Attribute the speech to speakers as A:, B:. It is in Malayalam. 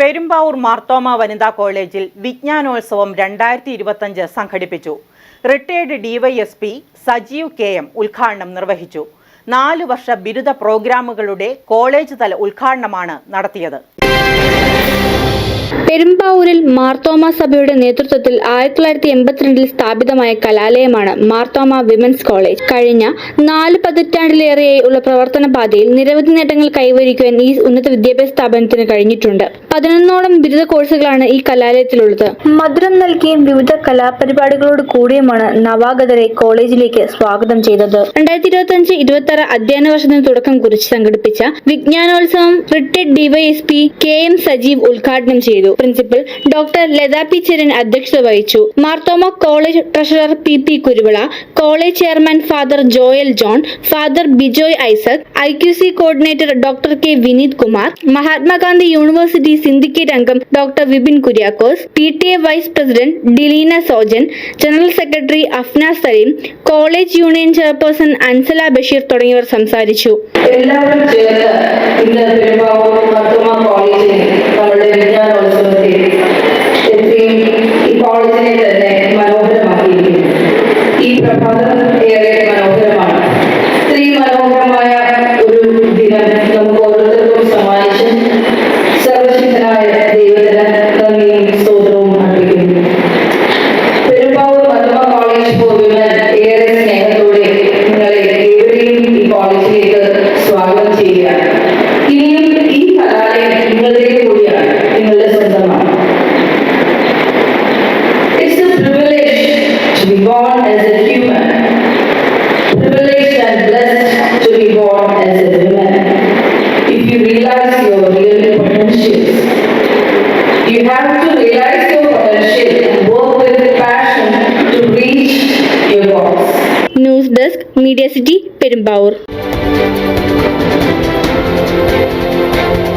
A: പെരുമ്പാവൂർ മാർത്തോമ വനിതാ കോളേജിൽ വിജ്ഞാനോത്സവം രണ്ടായിരത്തി ഇരുപത്തഞ്ച് സംഘടിപ്പിച്ചു. Retired DYSP Sajeev K M ഉദ്ഘാടനം നിർവഹിച്ചു. നാലു വർഷ ബിരുദ പ്രോഗ്രാമുകളുടെ കോളേജ് തല ഉദ്ഘാടനമാണ് നടത്തിയത്.
B: പെരുമ്പാവൂരിൽ മാർത്തോമ സഭയുടെ നേതൃത്വത്തിൽ ആയിരത്തി തൊള്ളായിരത്തി എൺപത്തിരണ്ടിൽ സ്ഥാപിതമായ കലാലയമാണ് മാർത്തോമ വിമൻസ് കോളേജ്. കഴിഞ്ഞ നാല് പതിറ്റാണ്ടിലേറെയായി ഉള്ള പ്രവർത്തന പാതയിൽ നിരവധി നേട്ടങ്ങൾ കൈവരിക്കുവാൻ ഈ ഉന്നത വിദ്യാഭ്യാസ സ്ഥാപനത്തിന് കഴിഞ്ഞിട്ടുണ്ട്. പതിനൊന്നോളം ബിരുദ കോഴ്സുകളാണ് ഈ കലാലയത്തിലുള്ളത്. മധുരം നൽകിയും വിവിധ കലാപരിപാടികളോട് കൂടിയുമാണ് നവാഗതരെ കോളേജിലേക്ക് സ്വാഗതം ചെയ്തത്. രണ്ടായിരത്തി ഇരുപത്തി അഞ്ച് ഇരുപത്തി ആറ് അധ്യയന വർഷത്തിന് തുടക്കം കുറിച്ച് സംഘടിപ്പിച്ച വിജ്ഞാനോത്സവം retired DYSP K M Sajeev ഉദ്ഘാടനം ചെയ്തു. പ്രിൻസിപ്പൽ ഡോക്ടർ ലതാ പി അധ്യക്ഷത വഹിച്ചു. Marthoma college treasurer P P Kuruvila college chairman father Joel John father Bijoy Isaac I Q C coordinator doctor K Vineeth Kumar Mahatma Gandhi university syndicate അംഗം doctor Vipin Kuriakose P T A vice president Deleena Sojan general secretary Afna Saleem college union chairperson Ansala Basheer തുടങ്ങിയവർ സംസാരിച്ചു.
C: എല്ലാവരും സ്വാഗതം ചെയ്യുകയാണ് ഇനിയും ഈ കലാലയം നിങ്ങളുടേത് കൂടിയാണ് നിങ്ങളുടെ സ്വന്തമാണ് It's a privilege to be born as a human, privileged and blessed to be born as a woman. If you realize your real potentials, you have to realize your potential and work with passion to reach your goals.
B: News desk media city Perumbavoor